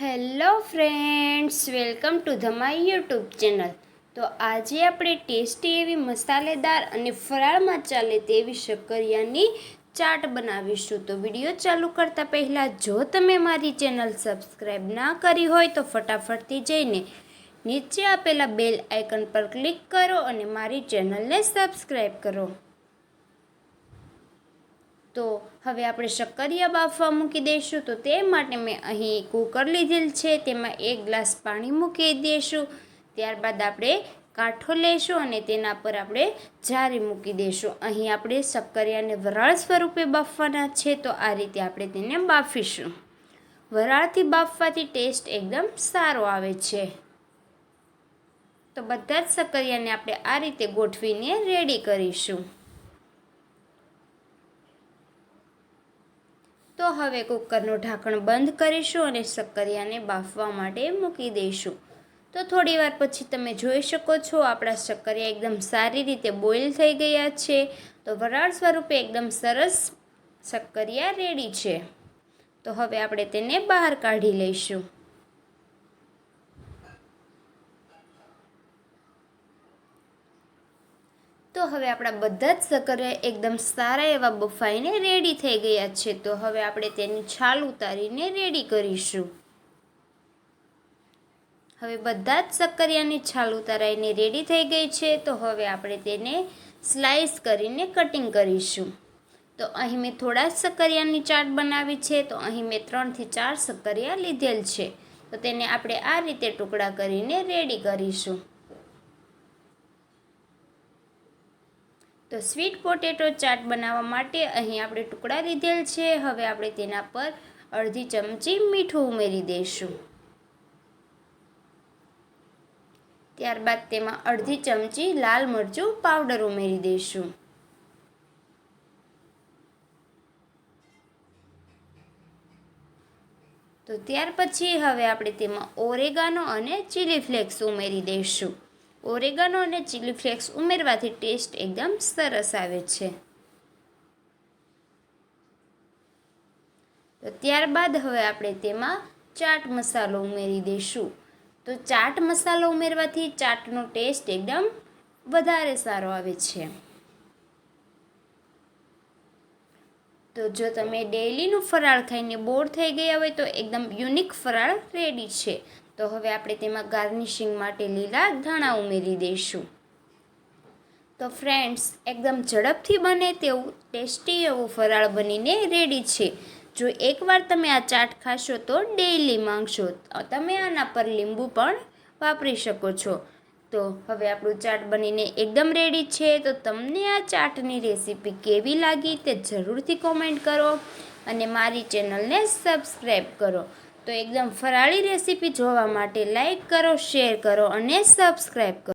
Hello friends, welcome to the my YouTube channel. તો આજે આપણે ટેસ્ટી એવી મસાલેદાર અને ફરાળમાં ચાલે તેવી શક્કરિયાની ચાટ બનાવીશું. તો વીડિયો ચાલુ કરતાં પહેલાં જો તમે મારી ચેનલ સબસ્ક્રાઈબ ના કરી હોય તો ફટાફટથી જઈને નીચે આપેલા બેલ આઇકન પર ક્લિક કરો અને મારી ચેનલને સબસ્ક્રાઈબ કરો. તો હવે આપણે શક્કરિયા બાફવા મૂકી દઈશું. તો તે માટે મેં અહીં કુકર લીધેલ છે. તેમાં એક ગ્લાસ પાણી મૂકી દઈશું. ત્યારબાદ આપણે કાંઠો લઈશું અને તેના પર આપણે જારી મૂકી દઈશું. અહીં આપણે શક્કરિયાને વરાળ સ્વરૂપે બાફવાના છે. તો આ રીતે આપણે તેને બાફીશું. વરાળથી બાફવાથી ટેસ્ટ એકદમ સારો આવે છે. તો બધા જ શક્કરિયાને આપણે આ રીતે ગોઠવીને રેડી કરીશું. તો હવે કુકરનું ઢાંકણ બંધ કરીશું અને શક્કરિયાને બાફવા માટે મૂકી દઈશું. તો થોડી વાર પછી તમે જોઈ શકો છો, આપણા શક્કરિયા એકદમ સારી રીતે બોઇલ થઈ ગયા છે. તો વરાળ સ્વરૂપે એકદમ સરસ શક્કરિયા રેડી છે. તો હવે આપણે તેને બહાર કાઢી લઈશું. તો હવે આપણા બધા જ શક્કરિયા એકદમ સારા એવા બફાઈને રેડી થઈ ગયા છે. તો હવે આપણે તેની છાલ ઉતારીને રેડી કરીશું. હવે બધા જ સક્કરિયાની છાલ ઉતારાઈને રેડી થઈ ગઈ છે. તો હવે આપણે તેને સ્લાઈસ કરીને કટિંગ કરીશું. તો અહીં મેં થોડા જ સક્કરિયાની ચાટ બનાવી છે. તો અહીં મેં ત્રણથી ચાર સક્કરિયા લીધેલ છે. તો તેને આપણે આ રીતે ટુકડા કરીને રેડી કરીશું. તો સ્વીટ પોટેટો ચાટ બનાવવા માટે અહીં આપણે ટુકડા લીધેલ છે. હવે આપણે તેના પર અડધી ચમચી મીઠું ઉમેરી દઈશું. ત્યારબાદ તેમાં અડધી ચમચી લાલ મરચું પાવડર ઉમેરી દઈશું. તો ત્યાર પછી હવે આપણે તેમાં ઓરેગાનો અને ચીલી ફ્લેક્સ ઉમેરી દઈશું. ઓરેગાનો અને ચીલી ફ્લેક્સ ઉમેરવાથી ટેસ્ટ એકદમ સરસ આવે છે. તો ત્યારબાદ હવે આપણે તેમાં ચાટ મસાલો ઉમેરી દઈશું. તો ચાટ મસાલો ઉમેરવાથી ચાટનો ટેસ્ટ એકદમ વધારે સારો આવે છે. તો જો તમે ડેઈલીનું ફરાળ ખાઈને બોર થઈ ગયા હોય તો એકદમ યુનિક ફરાળ રેડી છે. તો હવે આપણે તેમાં ગાર્નિશિંગ માટે લીલા ધાણા ઉમેરી દઈશું. તો ફ્રેન્ડ્સ, એકદમ ઝડપથી બને તેવું ટેસ્ટી એવું ફરાળ બનીને રેડી છે. જો એકવાર તમે આ ચાટ ખાશો તો ડેઈલી માંગશો. તમે આના પર લીંબુ પણ વાપરી શકો છો. તો હવે આપણું ચાટ બનીને એકદમ રેડી છે. તો તમને આ ચાટની રેસીપી કેવી લાગી તે જરૂરથી કોમેન્ટ કરો અને મારી ચેનલને સબસ્ક્રાઈબ કરો. તો એકદમ ફરાળી રેસીપી જોવા માટે લાઇક કરો શેર કરો અને સબસ્ક્રાઈબ કરો.